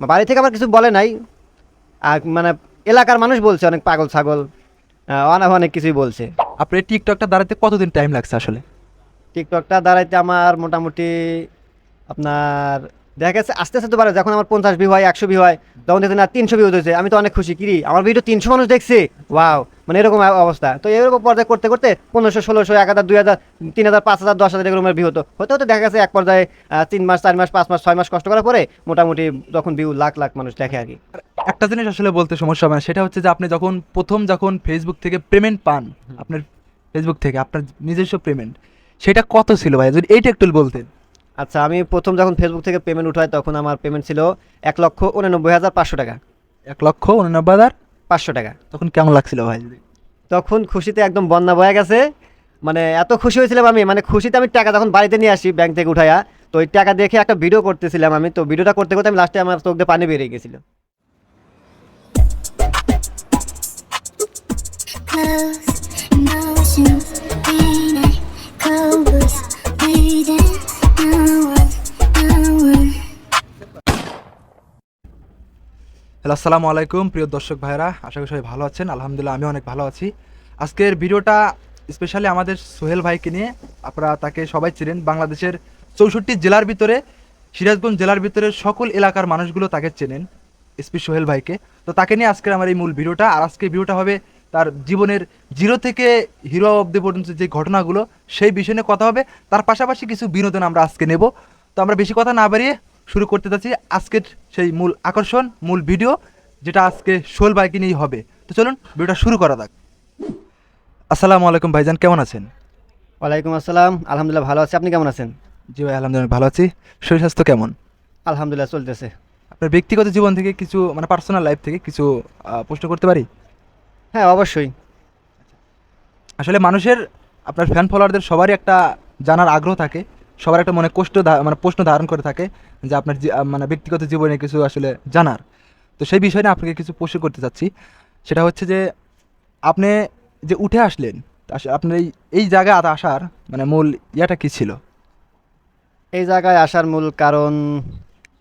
বাড়ি থেকে আবার কিছু বলে নাই। আর মানে এলাকার মানুষ বলছে অনেক পাগল ছাগল। অনেক অনেক কিছুই বলছে। আপনি টিকটকটা দাঁড়াতে কতদিন টাইম লাগছে আসলে? টিকটকটা দাঁড়াইতে আমার মোটামুটি আপনার দেখা গেছে আস্তে আস্তে তো পারে যখন আমার পঞ্চাশ ভিউ হয় একশো ভিউ হয় তখন দেখতে না তিনশো ভিউ হয়েছে আমি তো অনেক খুশি কিরি আমার ভিডিও তিনশো মানুষ দেখছে? ওয়াও মানে এরকম অবস্থা। তো এরকম পর্যায়ে করতে করতে পনেরোশো ষোলোশো এক হাজার দুই হাজার তিন হাজার পাঁচ হাজার দশ হাজার এরকমের ভিউ হতো। হতে হতে দেখা গেছে এক পর্যায়ে তিন মাস চার মাস পাঁচ মাস ছয় মাস কষ্ট করার পরে মোটামুটি তখন ভিউ লাখ লাখ মানুষ দেখে আর কি। একটা জিনিস আসলে বলতে সমস্যা হবে না সেটা হচ্ছে যে আপনি যখন প্রথম যখন ফেসবুক থেকে পেমেন্ট পান আপনার ফেসবুক থেকে আপনার নিজস্ব পেমেন্ট সেটা কত ছিল ভাই? যদি এইটা একটু বলতেন। আচ্ছা আমি প্রথম যখন ফেসবুক থেকে পেমেন্ট উঠাই তখন আমার পেমেন্ট ছিল এক লক্ষ উননব্বই হাজার পাঁচশো টাকা এক লক্ষ উননব্বই হাজার পাঁচশো টাকা তখন কেমন লাগছিল ভাই তখন খুশিতে একদম বন্যা বয়ে গেছে মানে এত খুশি হয়েছিলাম আমি মানে খুশিতে আমি টাকা যখন বাড়িতে নিয়ে আসি ব্যাংক থেকে উঠাইয়া তো ওই টাকা দেখে একটা ভিডিও করতেছিলাম আমি তো ভিডিওটা করতে করতে আমি লাস্টে আমার চোখ দিয়ে পানি বেরিয়ে গেছিল close emotions bleeding covers bleeding hello, আসসালামু আলাইকুম, প্রিয় দর্শক ভাইরা আশা করি সবাই ভালো আছেন। আলহামদুলিল্লাহ আমি অনেক ভালো আছি। আজকের ভিডিওটা স্পেশালি আমাদের সোহেল ভাইকে নিয়ে আপনারা তাকে সবাই চিনেন। বাংলাদেশের চৌষট্টি জেলার ভিতরে, সিরাজগঞ্জ জেলার ভিতরে সকল এলাকার মানুষগুলো তাকে চেনেন এসপি সোহেল ভাইকে। তো তাকে নিয়ে আজকের আমার এই মূল ভিডিওটা, আর আজকের ভিডিওটা হবে তার জীবনের জিরো থেকে হিরো অব্দি পর্যন্ত যে ঘটনাগুলো, সেই বিষয় নিয়ে কথা হবে। তার পাশাপাশি কিছু বিনোদন আমরা আজকে নেব। তো আমরা বেশি কথা না বাড়িয়ে শুরু করতে যাচ্ছি আজকের সেই মূল আকর্ষণ মূল ভিডিও যেটা আজকে সোহেল ভাইকে নিয়েই হবে। তো চলুন ভিডিওটা শুরু করা যাক। আসসালামু আলাইকুম ভাইজান কেমন আছেন? ওয়ালাইকুম আসসালাম আলহামদুলিল্লাহ ভালো আছি। আপনি কেমন আছেন? জি ভাই আলহামদুলিল্লাহ ভালো আছি। শরীর স্বাস্থ্য কেমন? আলহামদুলিল্লাহ চলতেছে। আপনার ব্যক্তিগত জীবন থেকে কিছু মানে পার্সোনাল লাইফ থেকে কিছু প্রশ্ন করতে পারি? হ্যাঁ অবশ্যই। আসলে মানুষের আপনার ফ্যান ফলোয়ারদের সবারই একটা জানার আগ্রহ থাকে। সবার একটা মনে কষ্ট মানে প্রশ্ন ধারণ করে থাকে যে আপনার মানে ব্যক্তিগত জীবনে কিছু আসলে জানার। তো সেই বিষয় নিয়ে আপনাকে কিছু প্রশ্ন করতে চাচ্ছি। সেটা হচ্ছে যে আপনি যে উঠে আসলেন আস- আপনার এই এই জায়গায় আসার মানে মূল ইয়াটা কি ছিল? এই জায়গায় আসার মূল কারণ,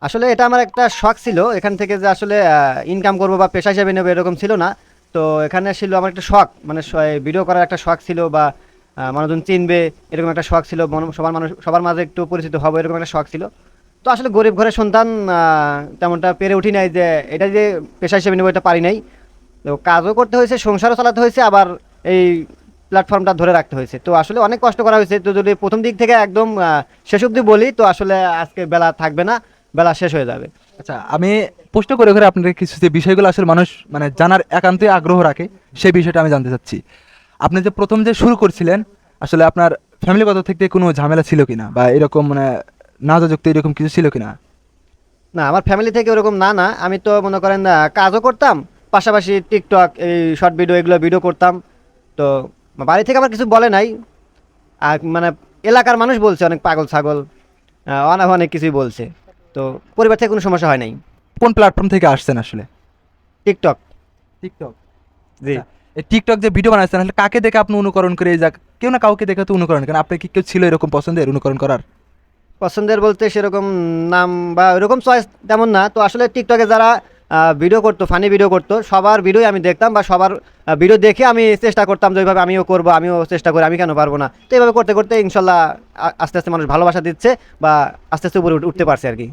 আসলে এটা আমার একটা শখ ছিল। এখান থেকে যে আসলে ইনকাম করব বা পেশা হিসেবে নেব এরকম ছিল না। তো এখানে ছিল আমার একটা শখ মানে ভিডিও করার একটা শখ ছিল বা মানুষজন চিনবে, এরকম একটা শখ ছিল সবার মানুষ সবার মাঝে একটু পরিচিত হব, এরকম একটা শখ ছিল। তো আসলে গরিব ঘরের সন্তান তেমনটা পেরে উঠি নাই যে, এটা যে পেশা হিসেবে নেব এটা পারি নাই। তো কাজও করতে হয়েছে, সংসারও চালাতে হয়েছে, আবার এই প্ল্যাটফর্মটা ধরে রাখতে হয়েছে। তো আসলে অনেক কষ্ট করা হয়েছে, তো যদি প্রথম দিক থেকে একদম শেষ অবধি বলি, তো আসলে আজকে বেলা থাকবে না, বেলা শেষ হয়ে যাবে। আচ্ছা আমি প্রশ্ন করে করে আপনাদের কিছু যে বিষয়গুলো আসলে মানুষ মানে জানার একান্তই আগ্রহ রাখে, সেই বিষয়টা আমি জানতে চাচ্ছি। আপনি যে প্রথম যে শুরু করছিলেন আসলে আপনার ফ্যামিলিগত থেকে কোনো ঝামেলা ছিল কিনা? বা এরকম মানে নাজাযুক্ত এরকম কিছু ছিল কিনা? না আমার ফ্যামিলি থেকে ওরকম না না। আমি তো মনে করেন কাজও করতাম। পাশাপাশি টিকটক এই শর্ট ভিডিও এগুলো ভিডিও করতাম। তো বাড়ি থেকে আমার কিছু বলে নাই। আর মানে এলাকার মানুষ বলছে অনেক পাগল ছাগল। অনেক অনেক কিছুই বলছে। তো পরিবার থেকে কোনো সমস্যা হয় নাই। কোন প্ল্যাটফর্ম থেকে আসছেন আসলে? টিকটক। টিকটক। জি। এই টিকটক যে ভিডিও বানাচ্ছেন আসলে কাকে দেখে আপনি অনুকরণ করে এই যাক কেউ না কাউকে দেখে তো অনুকরণ করেন আপনি কি কেউ ছিল এরকম পছন্দের অনুকরণ করার? পছন্দের বলতে সেরকম নাম বা ওরকম চয়েস তেমন না। তো আসলে টিকটকে যারা ভিডিও করতো ফানি ভিডিও করতো সবার ভিডিওই আমি দেখতাম বা সবার ভিডিও দেখে আমি চেষ্টা করতাম যে ওইভাবে আমিও করব আমিও চেষ্টা করি আমি কেন পারব না? তো এইভাবে করতে করতে ইনশাল্লাহ আস্তে আস্তে মানুষ ভালোবাসা দিচ্ছে বা আস্তে আস্তে উপরে উঠ- উঠতে পারছে আর কি।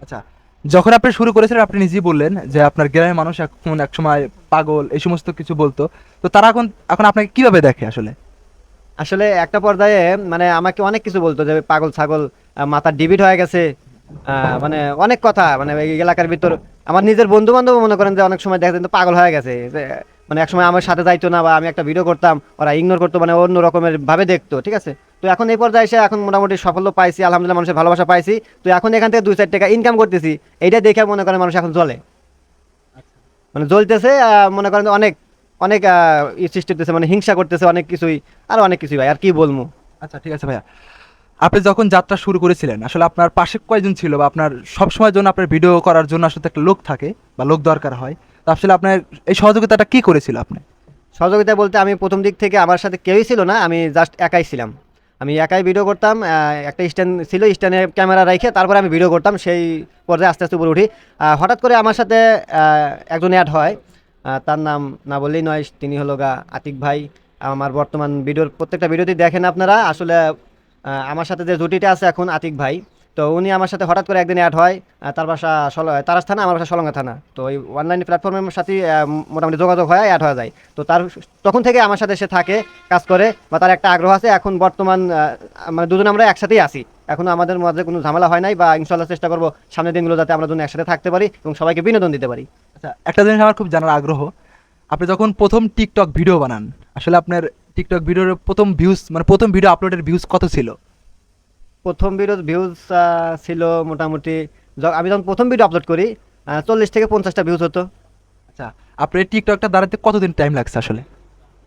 আচ্ছা যখন আপনি শুরু করেছিলেন, আপনি নিজেই বললেন যে আপনার গ্রামের মানুষ এখন এক সময় পাগল, এই সমস্ত কিছু বলতো। তো তারা এখন এখন আপনাকে কীভাবে দেখে আসলে? আসলে একটা পর্যায়ে মানে আমাকে অনেক কিছু বলতো যে পাগল, ছাগল মাথা ডিবিট হয়ে গেছে মানে অনেক কথা মানে এলাকার ভিতর আমার নিজের বন্ধু বান্ধব মনে করেন যে অনেক সময় দেখা তো পাগল হয়ে গেছে মানে এক সময় আমার সাথে যাইতো না বা আমি একটা ভিডিও করতাম, ওরা ইগনোর করতো মানে অন্য রকমের ভাবে দেখতো, ঠিক আছে? তো এখন এই পর্যায়ে এসে এখন মোটামুটি সাফল্য পাইছি, আলহামদুলিল্লাহ মানুষের ভালোবাসা পাইছি। তো এখন এখান থেকে দুই চার টাকা ইনকাম করতেছি, এইটা দেখে মনে করেন মানুষ এখন জ্বলে। মানে জ্বলতেছে মনে করেন অনেক অনেক সৃষ্টি করতেছে মানে হিংসা করতেছে অনেক কিছুই, আর অনেক কিছুই ভাই, আর কি বলব? আচ্ছা ঠিক আছে ভাইয়া। আপনি যখন যাত্রা শুরু করেছিলেন, আসলে আপনার পাশে কয়জন ছিল বা আপনার সবসময়ের জন্য আপনার ভিডিও করার জন্য আসলে একটা লোক থাকে বা লোক দরকার হয়। তো আপনার এই সহযোগিতাটা কি করেছিল আপনি? সহযোগিতা বলতে আমি প্রথম দিক থেকে আমার সাথে কেউই ছিল না, আমি জাস্ট একাই ছিলাম। আমি একাই ভিডিও করতাম একটা স্ট্যান্ড ছিল স্ট্যান্ডে ক্যামেরা রেখে তারপরে আমি ভিডিও করতাম, সেই পর্যায়ে আস্তে আস্তে উপরে উঠি। হঠাৎ করে আমার সাথে একজন অ্যাড হয় তার নাম না বললেই নয়, তিনি হলো গা আতিক ভাই। আমার বর্তমান ভিডিওর প্রত্যেকটা ভিডিওতেই দেখেন আপনারা, আসলে আমার সাথে যে জুটিটা আছে এখন আতিক ভাই। তো উনি আমার সাথে হঠাৎ করে একদিন অ্যাড হয় তার বাসা সল তারাস থানা আমার বাসা সলঙ্গা থানা। তো এই অনলাইন প্ল্যাটফর্মের সাথে মোটামুটি যোগাযোগ হয় অ্যাড হয়ে যায়। তো তার তখন থেকে আমার সাথে সে থাকে, কাজ করে, বা তার একটা আগ্রহ আছে। এখন বর্তমান মানে দুজন আমরা একসাথেই আছি। এখনও আমাদের মধ্যে কোনো ঝামেলা হয় নাই, বা ইনশাল্লাহ চেষ্টা করব সামনের দিনগুলো যাতে আমরা দুজন একসাথে থাকতে পারি এবং সবাইকে বিনোদন দিতে পারি। আচ্ছা একটা জিনিস আমার খুব জানার আগ্রহ। আপনি যখন প্রথম টিকটক ভিডিও বানান, আসলে আপনার টিকটক ভিডিওর প্রথম ভিউজ মানে প্রথম ভিডিও আপলোডের ভিউজ কত ছিল? প্রথম ভিডিও ভিউজ ছিল মোটামুটি আমি যখন প্রথম ভিডিও আপলোড করি চল্লিশ থেকে পঞ্চাশটা ভিউজ হতো। আচ্ছা আপনার টিকটকটা দাঁড়াতে কতদিন টাইম লাগছে আসলে?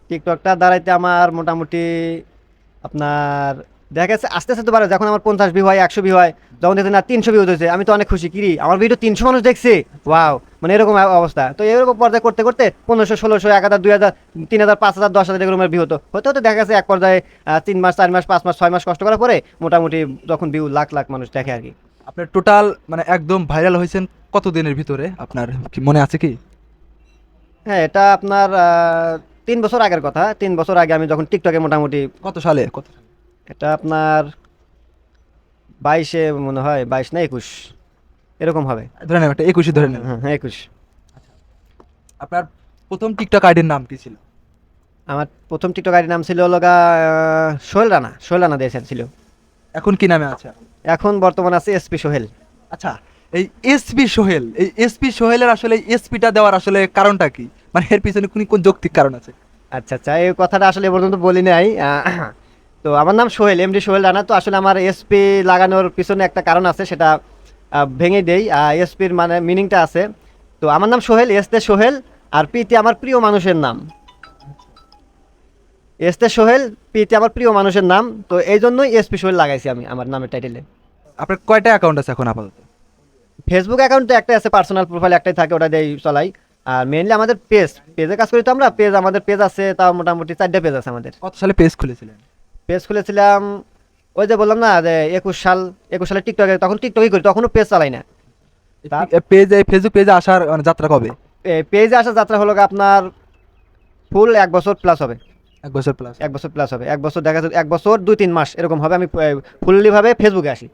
টিকটকটা দাঁড়াইতে আমার মোটামুটি আপনার দেখা গেছে আস্তে আস্তে তো বাড়ে যখন আমার পঞ্চাশ ভিউ হয় একশো ভিউ হয় যখন দেখতে না তিনশো ভিউ হয়েছে আমি তো অনেক খুশি কিরি আমার ভিডিও তিনশো মানুষ দেখছে? ওয়াও মানে এরকম অবস্থা। তো এরকম পর্যায়ে করতে করতে পনেরোশো ষোলোশো এক হাজার দুই হাজার তিন হাজার পাঁচ হাজার দশ হাজার এরকমের ভিউ হতো হতে হতে দেখা গেছে এক পর্যায়ে তিন মাস চার মাস পাঁচ মাস ছয় মাস কষ্ট করার পরে মোটামুটি যখন ভিউ লাখ লাখ মানুষ দেখে আর কি। আপনার টোটাল মানে একদম ভাইরাল হয়েছেন কত দিনের ভিতরে? আপনার কি মনে আছে কি? হ্যাঁ এটা আপনার তিন বছর আগের কথা। তিন বছর আগে আমি যখন টিকটকে মোটামুটি কত সালে? কত এটা আপনার বাইশে মনে হয় বাইশ না একুশ। এরকম হবে। ধরে নেন একটা একুশে ধরে নেন। হ্যাঁ হ্যাঁ, একুশ। আপনার প্রথম টিকটক আইডির নাম কি ছিল? আমার প্রথম টিকটক আইডির নাম ছিল লগা সোহেল রানা সোহেল রানা দিয়েছেন ছিল। এখন কি নামে আছে? এখন বর্তমান আছে এসপি সোহেল। আচ্ছা এই এসপি সোহেল এই এসপি সোহেলের আসলে এসপিটা দেওয়ার আসলে কারণটা কি? মানে এর পিছনে কোন কোন যৌক্তিক কারণ আছে? আচ্ছা আচ্ছা এই কথাটা আসলে এ পর্যন্ত বলি নাই। তো আমার নাম সোহেল এমডি সোহেল রানা। তো আসলে আমার এসপি লাগানোর পিছনে একটা কারণ আছে সেটা ভেঙে দেই এসপির মানে মিনিংটা আছে। তো আমার নাম সোহেল এসতে সোহেল আর পিতে আমার প্রিয় মানুষের নাম। এসতে সোহেল পিতে আমার প্রিয় মানুষের নাম। তো এই জন্যই এসপি সোহেল লাগাইছি আমি আমার নামের টাইটেলে আপনার কয়টা অ্যাকাউন্ট আছে এখন আপাতত? ফেসবুক অ্যাকাউন্টে একটাই আছে পার্সোনাল প্রোফাইল একটাই থাকে ওটা দিয়েই চলাই। আর মেনলি আমাদের পেজ পেজে কাজ করি তো আমরা পেজ আমাদের পেজ আছে তাও মোটামুটি চারটে পেজ আছে আমাদের। কত সালে পেজ খুলেছিলেন? পেজ খুলেছিলাম ওই যে বললাম না যে একুশ সাল একুশ সালে টিকটকে তখন টিকটকই করি তখনও পেজ চালাই না। পেজে ফেসবুক পেজে আসার মানে যাত্রা কবে? পেজে আসার যাত্রা হলো আপনার ফুল এক বছর প্লাস হবে। এক বছর প্লাস এক বছর প্লাস হবে। এক বছর দেখা যাচ্ছে এক বছর দুই তিন মাস এরকম হবে। আমি ফুললিভাবে ফেসবুকে আসি।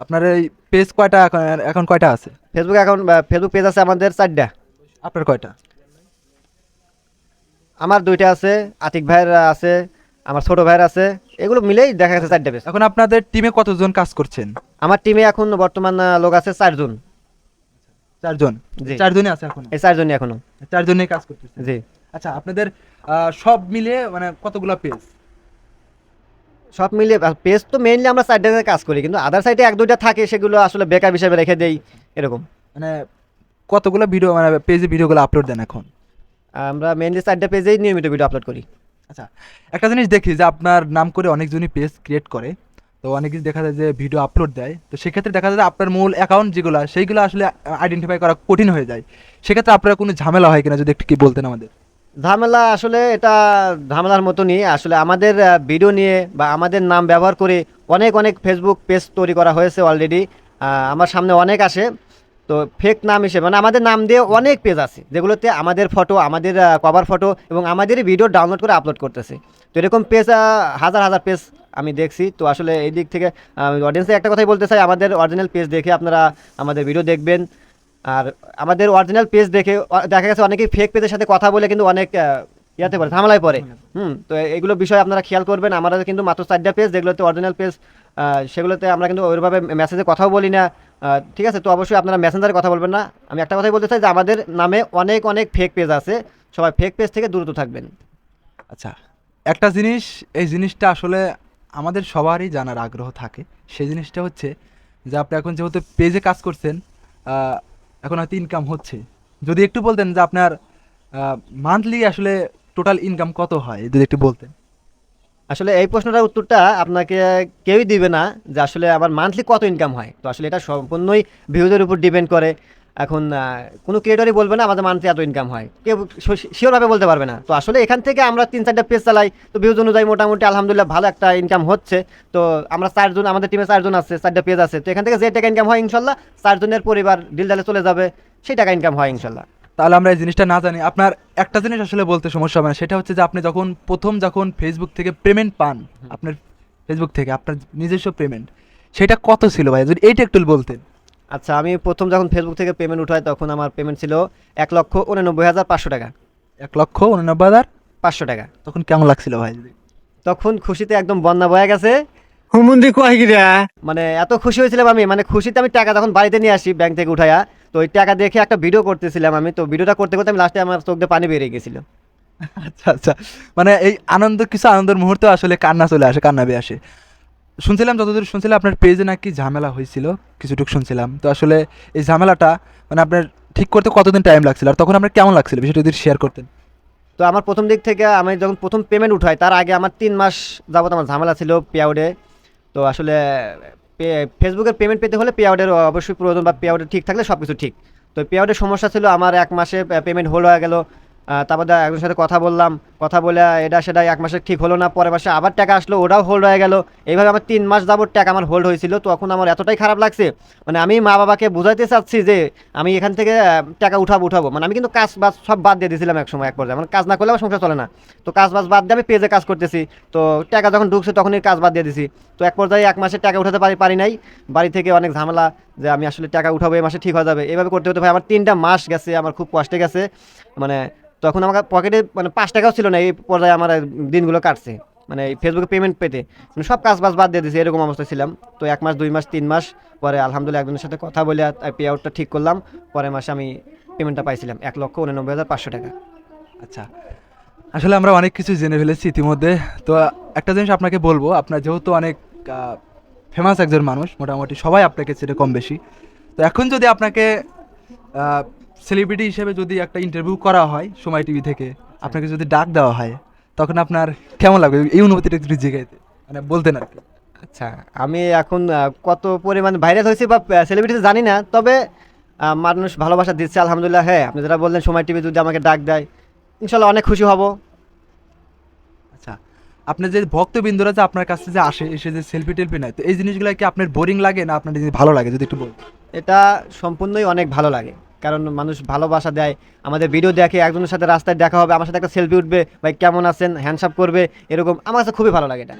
আপনার এই পেজ কয়টা এখন এখন কয়টা আছে? ফেসবুক এখন ফেসবুক পেজ আছে আমাদের চারটা। আপনার কয়টা? আমার দুইটা আছে আতিক ভাইয়ের আছে আমার ছোট ভাইয়ের আছে এগুলো মিলেই দেখা যাচ্ছে চারটা পেজ এখন আপনাদের টিমে কতজন কাজ করছেন? আমার টিমে এখন বর্তমান লোক আছে চারজন। চারজন? জি। চারজনই আছে এখন? এই চারজনই এখনও। চারজনই কাজ করতেছেন? জি। আচ্ছা আপনাদের আহ, সব মিলে মানে কতগুলো পেজ সব মিলিয়ে পেজ তো মেইনলি আমরা সাইডে কাজ করি কিন্তু আদার সাইডে এক দুইটা থাকে সেগুলো আসলে বেকার হিসেবে রেখে দেই এরকম। মানে কতগুলো ভিডিও মানে পেজে ভিডিওগুলো আপলোড দেন এখন? আমরা মেইনলি সাইডে পেজেই নিয়মিত ভিডিও আপলোড করি। আচ্ছা একটা জিনিস দেখি যে আপনার নাম করে অনেকজনই পেজ ক্রিয়েট করে, তো অনেক কিছু দেখা যায় যে ভিডিও আপলোড দেয়, তো সেক্ষেত্রে দেখা যায় আপনার মূল অ্যাকাউন্ট যেগুলো, সেইগুলো আসলে আইডেন্টিফাই করা কঠিন হয়ে যায়। সেক্ষেত্রে আপনার কোনো ঝামেলা হয় কিনা যদি একটু কি বলতেন আমাদের? ঝামেলা আসলে এটা ঝামেলার মতনই, আসলে আমাদের ভিডিও নিয়ে বা আমাদের নাম ব্যবহার করে অনেক অনেক ফেসবুক পেজ তৈরি করা হয়েছে অলরেডি আমার সামনে অনেক আসে। তো ফেক নাম হিসেবে মানে আমাদের নাম দিয়ে অনেক পেজ আছে যেগুলোতে আমাদের ফটো আমাদের কভার ফটো এবং আমাদেরই ভিডিও ডাউনলোড করে আপলোড করতেছে। তো এরকম পেজ হাজার হাজার পেজ আমি দেখছি। তো আসলে এই দিক থেকে অডিয়েন্সে একটা কথাই বলতে চাই আমাদের অরিজিনাল পেজ দেখে আপনারা আমাদের ভিডিও দেখবেন। আর আমাদের অরিজিনাল পেজ দেখে দেখা গেছে অনেকেই ফেক পেজের সাথে কথা বলে কিন্তু অনেক ইয়াতে পড়ে ঝামেলায় পড়ে। হুম তো এগুলো বিষয় আপনারা খেয়াল করবেন। আমাদের কিন্তু মাত্র চারটা পেজ যেগুলোতে অরিজিনাল পেজ সেগুলোতে আমরা কিন্তু ওইভাবে মেসেজে কথাও বলি না। ঠিক আছে, তো অবশ্যই আপনারা মেসেঞ্জারে কথা বলবেন না। আমি একটা কথাই বলতে চাই যে আমাদের নামে অনেক অনেক ফেক পেজ আছে। সবাই ফেক পেজ থেকে দূরত থাকবেন। আচ্ছা একটা জিনিস, এই জিনিসটা আসলে আমাদের সবারই জানার আগ্রহ থাকে। সেই জিনিসটা হচ্ছে যে আপনি এখন যেহেতু পেজে কাজ করছেন এখন হয়তো ইনকাম হচ্ছে। যদি একটু বলতেন যে আপনার মান্থলি আসলে টোটাল ইনকাম কত হয়, যদি একটু বলতেন। আসলে এই প্রশ্নটার উত্তরটা আপনাকে কেউই দিবে না যে আসলে আমার মান্থলি কত ইনকাম হয়। তো আসলে এটা সম্পূর্ণই ভিউজের উপর ডিপেন্ড করে। এখন কোনো ক্রিয়েটরই বলবে না আমাদের মান্থলি এত ইনকাম হয়। কেউ শিওরভাবে বলতে পারবে না। তো আসলে এখান থেকে আমরা তিন চারটা পেজ চালাই। তো ভিউজ অনুযায়ী মোটামুটি আলহামদুলিল্লাহ ভালো একটা ইনকাম হচ্ছে। তো আমরা চারজন, আমাদের টিমে চারজন আছে, চারটা পেজ আছে। তো এখান থেকে যে টাকা ইনকাম হয় ইনশাল্লাহ চারজনের পরিবার ডিলডালে চলে যাবে, সেই টাকা ইনকাম হয় ইনশাল্লাহ। তাহলে আমরা এই জিনিসটা না জানি। আপনার একটা জিনিস আসলে বলতে সমস্যা হবে না সেটা হচ্ছে যে আপনি যখন প্রথম যখন ফেসবুক থেকে পেমেন্ট পান আপনার ফেসবুক থেকে আপনার নিজস্ব পেমেন্ট সেটা কত ছিল ভাই? যদি এইটা একটু বলতেন। আচ্ছা আমি প্রথম যখন ফেসবুক থেকে পেমেন্ট উঠাই তখন আমার পেমেন্ট ছিল এক লক্ষ উননব্বই হাজার পাঁচশো টাকা। এক লক্ষ উননব্বই হাজার পাঁচশো টাকা। তখন কেমন লাগছিল ভাই? যদি তখন খুশিতে একদম বন্যা বয়ে গেছে। হুমুন্দি কয় গিরা মানে এত খুশি হয়েছিলাম আমি মানে খুশিতে আমি টাকা তখন বাড়িতে নিয়ে আসি ব্যাংক থেকে উঠাইয়া তো ওই টাকা দেখে একটা ভিডিও করতেছিলাম আমি। তো ভিডিওটা করতে করতে আমি লাস্টে আমার চোখ দিয়ে পানি বেরিয়ে গেছিল। আচ্ছা আচ্ছা। মানে এই আনন্দ কিছু আনন্দের মুহূর্তে আসলে কান্না চলে আসে কান্না বেয়ে আসে। শুনছিলাম যতদূর শুনছিলাম আপনার পেজে নাকি ঝামেলা হয়েছিল কিছুটুক শুনছিলাম। তো আসলে এই ঝামেলাটা মানে আপনার ঠিক করতে কতদিন টাইম লাগছিল আর তখন আপনার কেমন লাগছিল? বিষয়টা যদি শেয়ার করতেন। তো আমার প্রথম দিক থেকে আমি যখন প্রথম পেমেন্ট উঠাই তার আগে আমার তিন মাস যাবত আমার ঝামেলা ছিল পেআউটে তো আসলে ফেসবুকের পেমেন্ট পেতে হলে পে আউটের অবশ্যই প্রয়োজন বা পে আউটের ঠিক থাকলে সব কিছু ঠিক। তো পে আউটের সমস্যা ছিল, আমার এক মাসে পেমেন্ট হোল্ড হয়ে গেল। তারপর একজনের সাথে কথা বললাম। কথা বলে এটা সেটা এক মাসে ঠিক হলো না, পরের মাসে আবার টাকা আসলো, ওটাও হোল্ড হয়ে গেল। এইভাবে আমার তিন মাস যাবত টাকা আমার হোল্ড হয়েছিল, তখন আমার এতটাই খারাপ লাগছে। মানে আমি মা বাবাকে বোঝাইতে চাচ্ছি যে আমি এখান থেকে টাকা উঠাবো উঠাবো। মানে আমি কিন্তু কাজ বাজ সব বাদ দিয়ে দিয়েছিলাম এক সময় এক পর্যায়ে। মানে কাজ না করলে আমার সংসার চলে না। তো কাজ বাজ বাদ দিয়ে আমি পেজে কাজ করতেছি। তো টাকা যখন ঢুকছে তখনই কাজ বাদ দিয়ে দিছি। তো এক পর্যায়ে এক মাসে টাকা উঠাতে পারি পারি নাই। বাড়ি থেকে অনেক ঝামেলা যে আমি আসলে টাকা উঠাবো, এই মাসে ঠিক হয়ে যাবে। এভাবে করতে হতে ভাই, আমার তিনটা মাস গেছে, আমার খুব কষ্টে গেছে। মানে তখন আমার পকেটে মানে পাঁচ টাকাও ছিল না, এই পর্যায়ে আমার দিনগুলো কাটছে। মানে ফেসবুকে পেমেন্ট পেতে। মানে সব কাজ বাজ বাদ দিয়ে দিয়েছি এরকম অবস্থা ছিলাম। তো এক মাস, দুই মাস, তিন মাস পরে আলহামদুলিল্লাহ একজনের সাথে কথা বলে পে আউটটা ঠিক করলাম। পরের মাসে আমি পেমেন্টটা পাইছিলাম, এক লক্ষ উননব্বই হাজার পাঁচশো টাকা। আচ্ছা। আসলে আমরা অনেক কিছু জেনে ফেলেছি ইতিমধ্যে। তো একটা জিনিস আপনাকে বলব, আপনার যেহেতু অনেক ফেমাস একজন মানুষ, মোটামুটি সবাই আপনাকে চেনে কম বেশি তো এখন যদি আপনাকে সেলিব্রিটি হিসেবে যদি একটা ইন্টারভিউ করা হয় সময় টিভি থেকে, আপনাকে যদি ডাক দেওয়া হয়, তখন আপনার কেমন লাগবে? এই অনুভূতিটা একটু জিগাইতে মানে বলতেন আর কি। আচ্ছা আমি এখন কত পরিমাণ ভাইরাল হয়েছি বা সেলিব্রিটি জানি না, তবে মানুষ ভালোবাসা দিচ্ছে, আলহামদুলিল্লাহ হ্যাঁ আপনি যেটা বললেন, সময় টিভি যদি আমাকে ডাক দেয়, ইনশাল্লাহ অনেক খুশি হব। আপনার যে ভক্তবৃন্দরা যে আপনার কাছে যে আসে, এসে যে সেলফি টেলফি নেয়, তো এই জিনিসগুলো কি আপনার বোরিং লাগে না আপনার ভালো লাগে, যদি একটু বলুন এটা সম্পূর্ণই অনেক ভালো লাগে। কারণ মানুষ ভালোবাসা দেয়, আমাদের ভিডিও দেখে একজনের সাথে রাস্তায় দেখা হবে, আমার সাথে একটা সেলফি উঠবে, ভাই কেমন আছেন হ্যান্ডসাপ করবে, এরকম, আমার কাছে খুবই ভালো লাগে এটা।